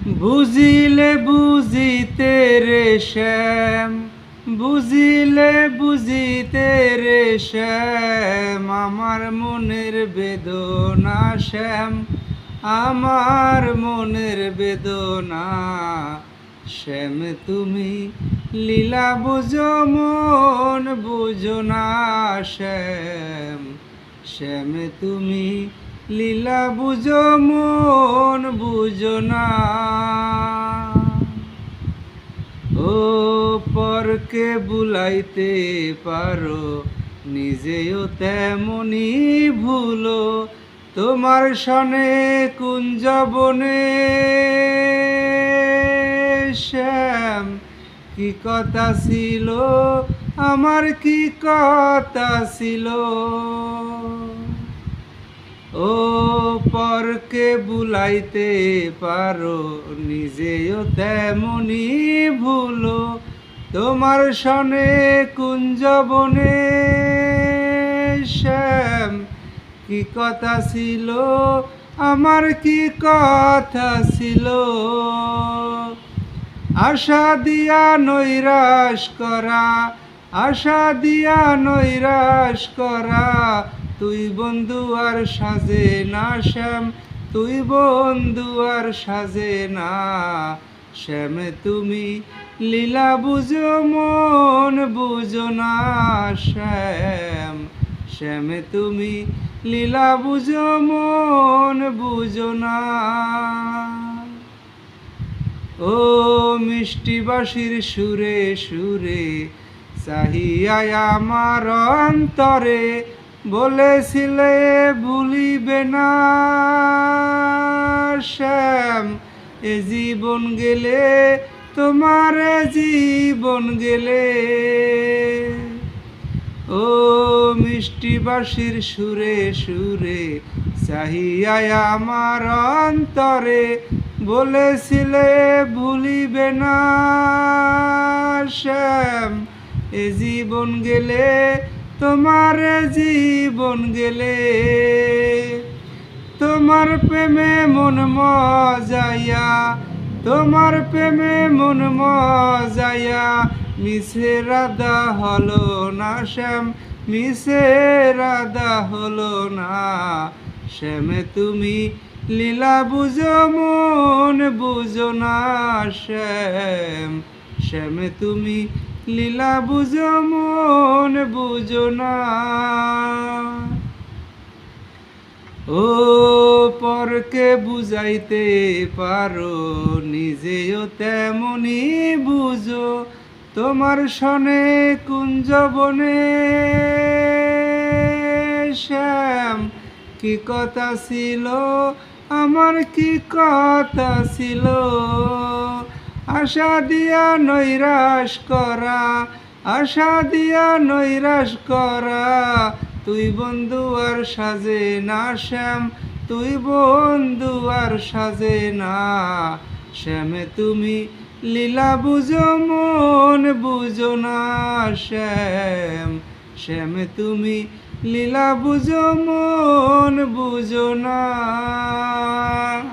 বুঝিলে বুঝিতে রে শ্যাম, বুঝিলে বুঝিতে রে শ্যাম, আমার মনের বেদনা শ্যাম, আমার মনের বেদনা শ্যাম, তুমি লীলা বুঝো, মন বুঝো না শ্যাম শ্যাম, তুমি লীলা বুঝো, মন বুঝো না। ও পরকে বুলাইতে পারো, নিজেও তেমনি ভুলো। তোমার সনে কুঞ্জবনে শ্যাম, কি কথা ছিল? আমার কি কথা ছিল? ও পরকে বুলাইতে পারো, নিজেও তেমনি ভুলো। তোমার সনে কুঞ্জবনে শ্যাম, কি কথা ছিল? আমার কি কথা ছিল? আশা দিয়া নৈরাশ করা আশা দিয়া নৈরাশ করা, তুই বন্ধু আর সাজে না শ্যাম, তুই বন্ধু আর সাজে না শ্যাম, তুমি লীলা বুঝো, মন বুঝো না শ্যাম শ্যাম, তুমি লীলা বুঝো, মন বুঝো না। ও মিষ্টি বাসির সুরে সুরে চাহিয়ায় আমার অন্তরে বলেছিলে, ভুলিবে না শ্যাম, এ জীবন গেলে, তোমার জীবন গেলে। ও মিষ্টি বাসির সুরে সুরে চাহিয়ায় আমার অন্তরে বলেছিলে, ভুলিবে না শ্যাম এ জীবন গেলে, তোমার জীবন গেলে। তোমার প্রেমে মন মজাইয়া, তোমার প্রেমে মন মজাইয়া, মিশে রাধা হলো না শ্যাম, মিশে রাধা হলো না শ্যামে। তুমি লীলা বুঝো, মন বুঝো না শ্যাম, শ্যামে তুমি লীলা বুঝো, মন বুঝো না। ও পরকে বুঝাইতে পারো, নিজেও তেমনি বুঝো, তোমার সনে কুঞ্জবনে শ্যাম, কি কথা ছিল? আমার কি কথা ছিল? আশা দিয়া নৈরাশ করা, আশা দিয়া নৈরাশ করা। তুই বন্ধু আর সাজে না শ্যাম, তুই বন্ধু আর সাজে না। শ্যামে তুমি লীলা বুঝো, মন বুঝো না শ্যাম। শ্যামে তুমি লীলা বুঝো, মন বুঝো না।